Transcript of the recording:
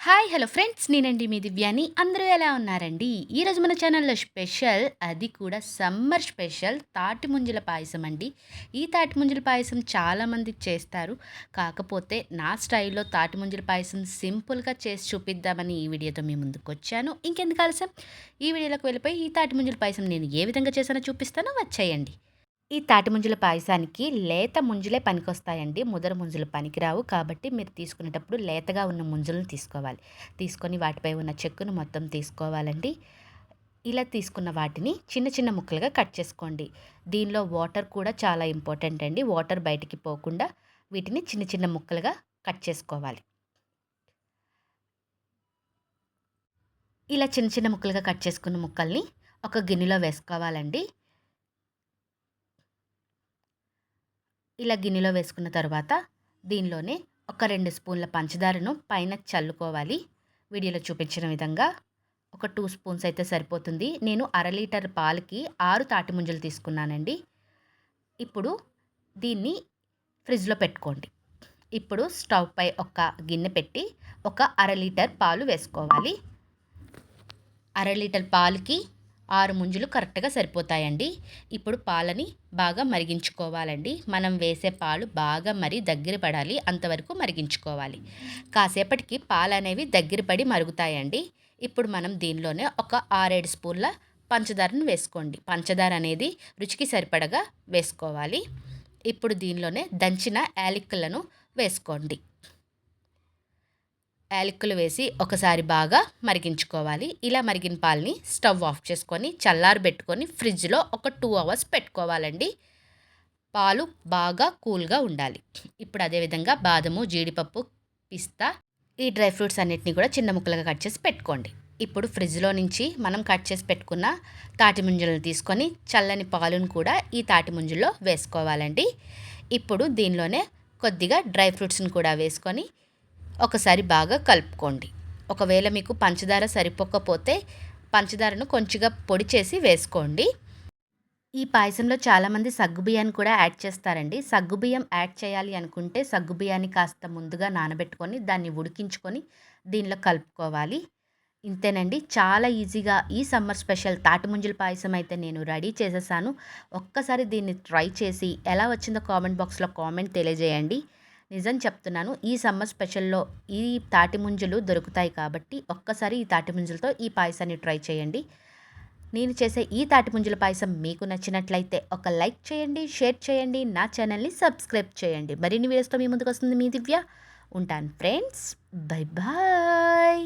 Hi hello friends నేనండి మీ దివ్యాని. అందరూ ఎలా ఉన్నారండి? ఈరోజు మన ఛానల్లో స్పెషల్ అది కూడా సమ్మర్ స్పెషల్ తాటి ముంజల పాయసం అండి. ఈ తాటి ముంజల పాయసం చాలామంది చేస్తారు. కాకపోతే నా స్టైల్లో తాటి ముంజల పాయసం సింపుల్గా చేసి చూపిద్దామని ఈ వీడియోతో మీ ముందుకు వచ్చాను. ఇంకెందుకు ఆలస్యం? ఈ వీడియోలోకి వెళ్ళిపోయి ఈ తాటి ముంజల పాయసం నేను ఏ విధంగా చేశానో చూపిస్తానో. వచ్చేయండి. ఈ తాటి ముంజుల పాయసానికి లేత ముంజులే పనికొస్తాయండి. ముదర ముంజులు పనికిరావు. కాబట్టి మీరు తీసుకునేటప్పుడు లేతగా ఉన్న ముంజులను తీసుకోవాలి. తీసుకొని వాటిపై ఉన్న చెక్కును మొత్తం తీసుకోవాలండి. ఇలా తీసుకున్న వాటిని చిన్న చిన్న ముక్కలుగా కట్ చేసుకోండి. దీనిలో వాటర్ కూడా చాలా ఇంపార్టెంట్ అండి. వాటర్ బయటికి పోకుండా వీటిని చిన్న చిన్న ముక్కలుగా కట్ చేసుకోవాలి. ఇలా చిన్న చిన్న ముక్కలుగా కట్ చేసుకున్న ముక్కల్ని ఒక గిన్నెలో వేసుకోవాలండి. ఇలా గిన్నెలో వేసుకున్న తర్వాత దీనిలోనే ఒక రెండు స్పూన్ల పంచదారను పైన చల్లుకోవాలి. వీడియోలో చూపించిన విధంగా ఒక టూ స్పూన్స్ అయితే సరిపోతుంది. నేను అర లీటర్ పాలకి ఆరు తాటి ముంజలు తీసుకున్నానండి. ఇప్పుడు దీన్ని ఫ్రిడ్జ్లో పెట్టుకోండి. ఇప్పుడు స్టవ్ పై ఒక గిన్నె పెట్టి ఒక అర లీటర్ పాలు వేసుకోవాలి. అర లీటర్ పాలుకి ఆరు ముంజులు కరెక్ట్గా సరిపోతాయండి. ఇప్పుడు పాలని బాగా మరిగించుకోవాలండి. మనం వేసే పాలు బాగా మరి దగ్గర పడాలి అంతవరకు మరిగించుకోవాలి. కాసేపటికి పాలు అనేవి దగ్గర పడి మరుగుతాయండి. ఇప్పుడు మనం దీనిలోనే ఒక ఆరేడు స్పూన్ల పంచదారను వేసుకోండి. పంచదార అనేది రుచికి సరిపడగా వేసుకోవాలి. ఇప్పుడు దీనిలోనే దంచిన యాలిక్కలను వేసుకోండి. యాలకులు వేసి ఒకసారి బాగా మరిగించుకోవాలి. ఇలా మరిగిన పాలని స్టవ్ ఆఫ్ చేసుకొని చల్లారు పెట్టుకొని ఫ్రిడ్జ్లో ఒక టూ అవర్స్ పెట్టుకోవాలండి. పాలు బాగా కూల్గా ఉండాలి. ఇప్పుడు అదేవిధంగా బాదము జీడిపప్పు పిస్తా ఈ డ్రై ఫ్రూట్స్ అన్నిటిని కూడా చిన్న ముక్కలుగా కట్ చేసి పెట్టుకోండి. ఇప్పుడు ఫ్రిడ్జ్లో నుంచి మనం కట్ చేసి పెట్టుకున్న తాటి ముంజలను తీసుకొని చల్లని పాలును కూడా ఈ తాటి ముంజల్లో వేసుకోవాలండి. ఇప్పుడు దీనిలోనే కొద్దిగా డ్రై ఫ్రూట్స్ని కూడా వేసుకొని ఒకసారి బాగా కలుపుకోండి. ఒకవేళ మీకు పంచదార సరిపోకపోతే పంచదారను కొంచెంగా పొడి చేసి వేసుకోండి. ఈ పాయసంలో చాలామంది సగ్గుబియ్యాన్ని కూడా యాడ్ చేస్తారండి. సగ్గుబియ్యం యాడ్ చేయాలి అనుకుంటే సగ్గుబియ్యాన్ని కాస్త ముందుగా నానబెట్టుకొని దాన్ని ఉడికించుకొని దీనిలో కలుపుకోవాలి. ఇంతేనండి. చాలా ఈజీగా ఈ సమ్మర్ స్పెషల్ తాటిముంజుల పాయసం అయితే నేను రెడీ చేసేసాను. ఒక్కసారి దీన్ని ట్రై చేసి ఎలా వచ్చిందో కామెంట్ బాక్స్లో కామెంట్ తెలియజేయండి. నిజం చెప్తున్నాను. ఈ సమ్మర్ స్పెషల్లో ఈ తాటి ముంజలు దొరుకుతాయి కాబట్టి ఒక్కసారి ఈ తాటి ముంజలతో ఈ పాయసాన్ని ట్రై చేయండి. నేను చేసే ఈ తాటి ముంజల పాయసం మీకు నచ్చినట్లయితే ఒక లైక్ చేయండి షేర్ చేయండి నా ఛానల్ని సబ్స్క్రైబ్ చేయండి. మరిన్ని వీడియోస్తో మీ ముందుకు వస్తుంది మీ దివ్య. ఉంటాను ఫ్రెండ్స్. Bye bye.